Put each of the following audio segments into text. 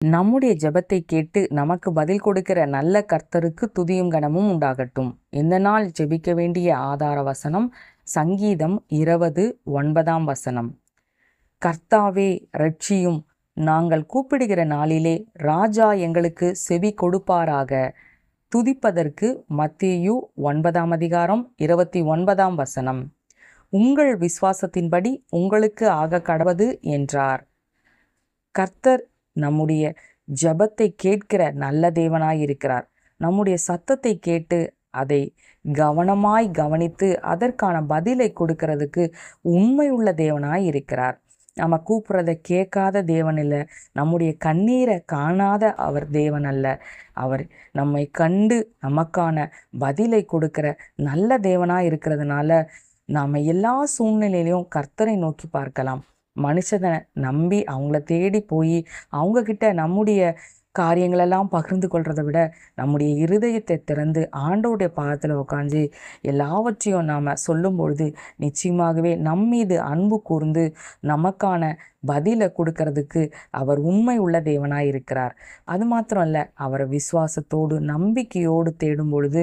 நம்முடைய ஜெபத்தை கேட்டு நமக்கு பதில் கொடுக்கிற நல்ல கர்த்தருக்கு துதியும் கனமும் உண்டாகட்டும். இந்த நாள் ஜெபிக்க வேண்டிய ஆதார வசனம் சங்கீதம் இருபது ஒன்பதாம் வசனம். கர்த்தாவே ரட்சியும் நாங்கள் கூப்பிடுகிற நாளிலே ராஜா எங்களுக்கு செவி கொடுப்பாராக. துதிப்பதற்கு மத்தியு ஒன்பதாம் அதிகாரம் இருபத்தி ஒன்பதாம் வசனம். உங்கள் விசுவாசத்தின்படி உங்களுக்கு ஆக கடவது என்றார். கர்த்தர் நம்முடைய ஜபத்தை கேட்கிற நல்ல தேவனாய் இருக்கிறார். நம்முடைய சத்தத்தை கேட்டு அதை கவனமாய் கவனித்து அதற்கான பதிலை கொடுக்கறதுக்கு உண்மையுள்ள தேவனாய் இருக்கிறார். நம்ம கூப்பிட்றத கேட்காத தேவன் இல்லை. நம்முடைய கண்ணீரை காணாத அவர் தேவன் அல்ல. அவர் நம்மை கண்டு நமக்கான பதிலை கொடுக்கிற நல்ல தேவனாக இருக்கிறதுனால நாம் எல்லா சூழ்நிலையிலையும் கர்த்தரை நோக்கி பார்க்கலாம். மனுஷனை நம்பி அவங்கள தேடி போய் அவங்கக்கிட்ட நம்முடைய காரியங்களெல்லாம் பகிர்ந்து கொள்கிறத விட நம்முடைய இருதயத்தை திறந்து ஆண்டோடைய பாதத்தில் உட்காந்து எல்லாவற்றையும் நாம் சொல்லும் பொழுது நிச்சயமாகவே நம் மீது அன்பு கூர்ந்து நமக்கான பதிலை கொடுக்கறதுக்கு அவர் உண்மை உள்ள தேவனாக இருக்கிறார். அது மாத்திரம் இல்லை அவரை விசுவாசத்தோடு நம்பிக்கையோடு தேடும் பொழுது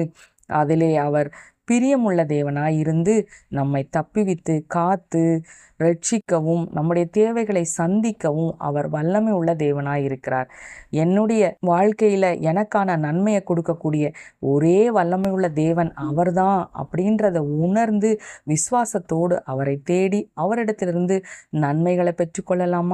அதிலே அவர் பிரியமுள்ள தேவனாய் இருந்து நம்மை தப்பிவித்து காத்து ரட்சிக்கவும் நம்முடைய தேவைகளை சந்திக்கவும் அவர் வல்லமை உள்ள தேவனாய் இருக்கிறார் என்னுடைய வாழ்க்கையில் எனக்கான நன்மையை கொடுக்கக்கூடிய ஒரே வல்லமை உள்ள தேவன் அவர்தான் அப்படின்றத உணர்ந்து விசுவாசத்தோடு அவரை தேடி அவரிடத்திலிருந்து நன்மைகளை பெற்றுக்கொள்ளலாமா?